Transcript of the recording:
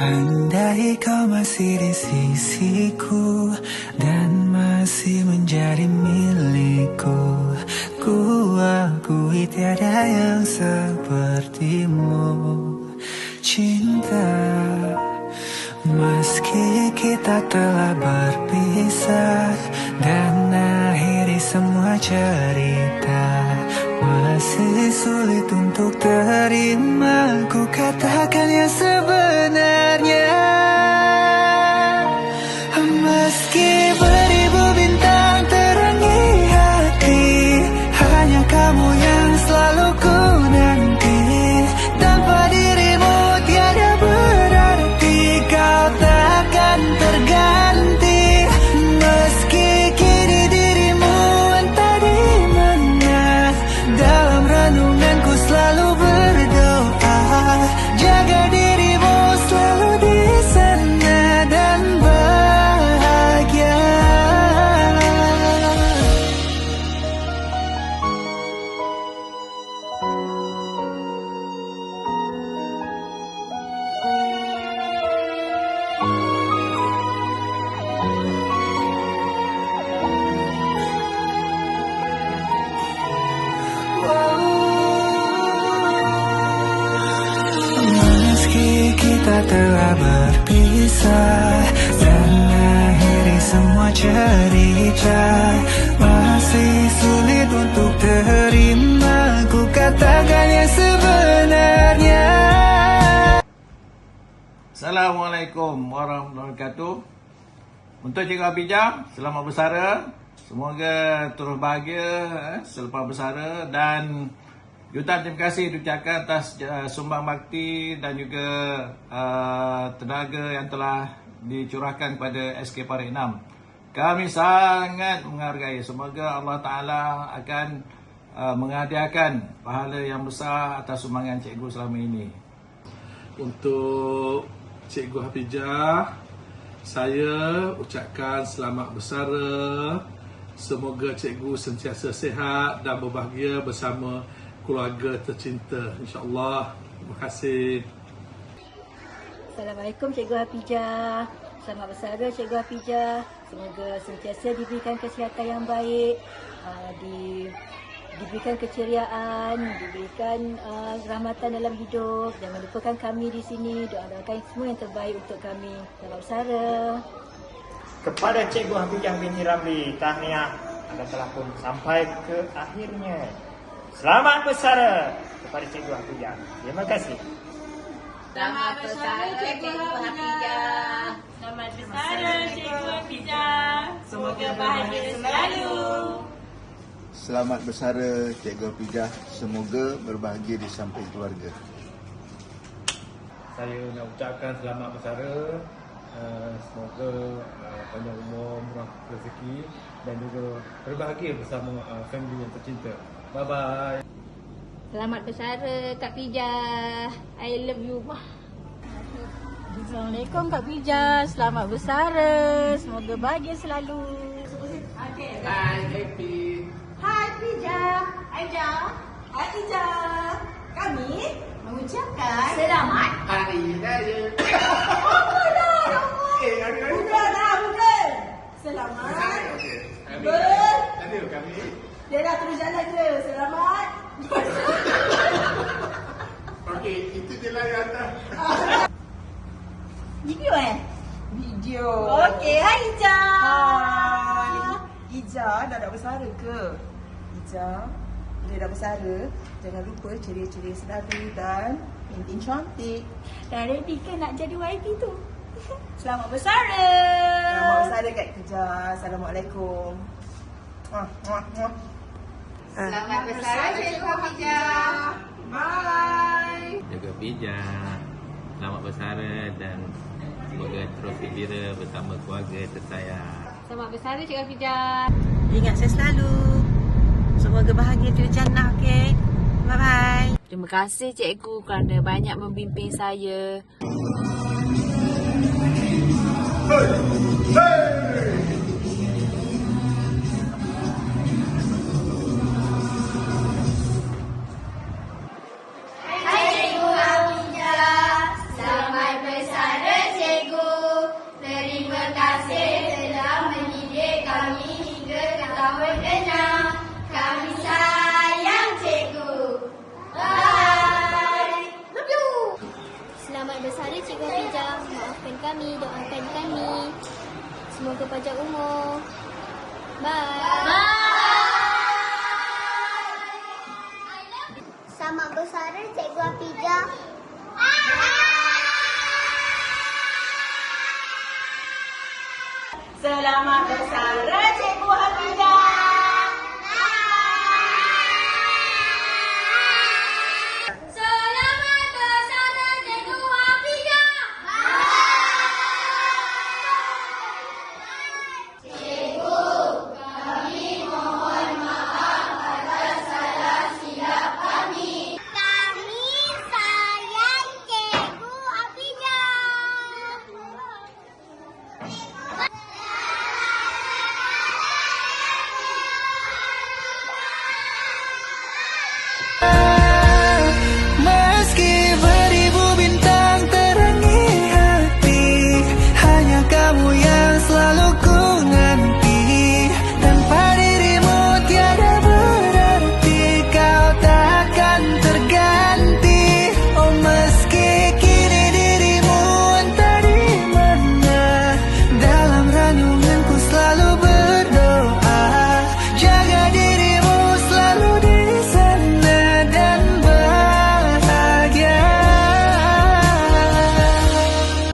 Andai kau masih di sisiku Dan masih menjadi milikku Ku akui tiada yang sepertimu. Cinta Meski kita telah berpisah Dan akhiri semua cerita Masih sulit untuk terima Ku katakan yang sebenarnya. Meski telah berpisah Dan akhiri semua cerita Masih sulit untuk terima Ku katakan yang sebenarnya Assalamualaikum warahmatullahi wabarakatuh. Untuk Cikgu Abijah, selamat bersara. Semoga terus bahagia eh, selepas bersara dan jutaan terima kasih diucapkan atas uh, sumbang bakti dan juga uh, tenaga yang telah dicurahkan kepada SK Parik 6. Kami sangat menghargai. Semoga Allah Ta'ala akan uh, menghadiahkan pahala yang besar atas sumbangan cikgu selama ini. Untuk Cikgu Hafijah Saya ucapkan selamat bersara Semoga cikgu sentiasa sihat dan berbahagia bersama keluarga tercinta InsyaAllah Terima kasih Assalamualaikum Cikgu Hafijah. Selamat bersara Cikgu Hafijah. Semoga sentiasa diberikan kesihatan yang baik, uh, di diberikan keceriaan, diberikan uh, rahmatan dalam hidup. Jangan lupakan kami di sini. Doa-doakan semua yang terbaik untuk kami. Selamat bersara. Kepada Cikgu Hafijah binti Ramli, tahniah anda telah pun sampai ke akhirnya. Selamat bersara kepada Cikgu Hafijah. Terima kasih. Selamat bersara Cikgu Hafijah. Selamat bersara Cikgu Hafijah. Semoga bahagia selalu. Selamat bersara Cikgu Hafijah. Semoga berbahagia di samping keluarga. saya nak ucapkan selamat bersara uh, semoga uh, panjang umur murah rezeki dan juga berbahagia bersama uh, family yang tercinta bye bye Selamat bersara Kak Pijah. I love you. Wah. Assalamualaikum Kak Pijah. Selamat bersara. Semoga bahagia selalu. Hai Pijah, Aija, Aija. Kami mengucapkan selamat hari raya. Apa dah? Bukan dah, bukan. Selamat. Ber. Dia dah terus jalan je. Selamat. Video eh? Video. Okey, hai Ija. Hai. Ija dah dah bersara ke? Ija, bila dah bersara, jangan lupa ceria-ceria sedari dan intin cantik. Dah ready ke nak jadi YB tu? Selamat bersara. Selamat bersara kat Ija. Assalamualaikum. Muah. Selamat bersara Cikgu Hafijah. Bye. Jaga pijak Selamat bersara dan Semoga terus gembira bersama keluarga tersayang Selamat bersara Cikgu Hafijah. Ingat saya selalu. Semoga bahagia di jannah, okey? Bye-bye. Terima kasih cikgu kerana banyak membimbing saya. Hai Cikgu Selamat bersara Cikgu Hafizah. Maafkan kami, doakan kami. Semoga panjang umur. Bye. Selamat bersara Cikgu Hafizah. Selamat bersara Cikgu.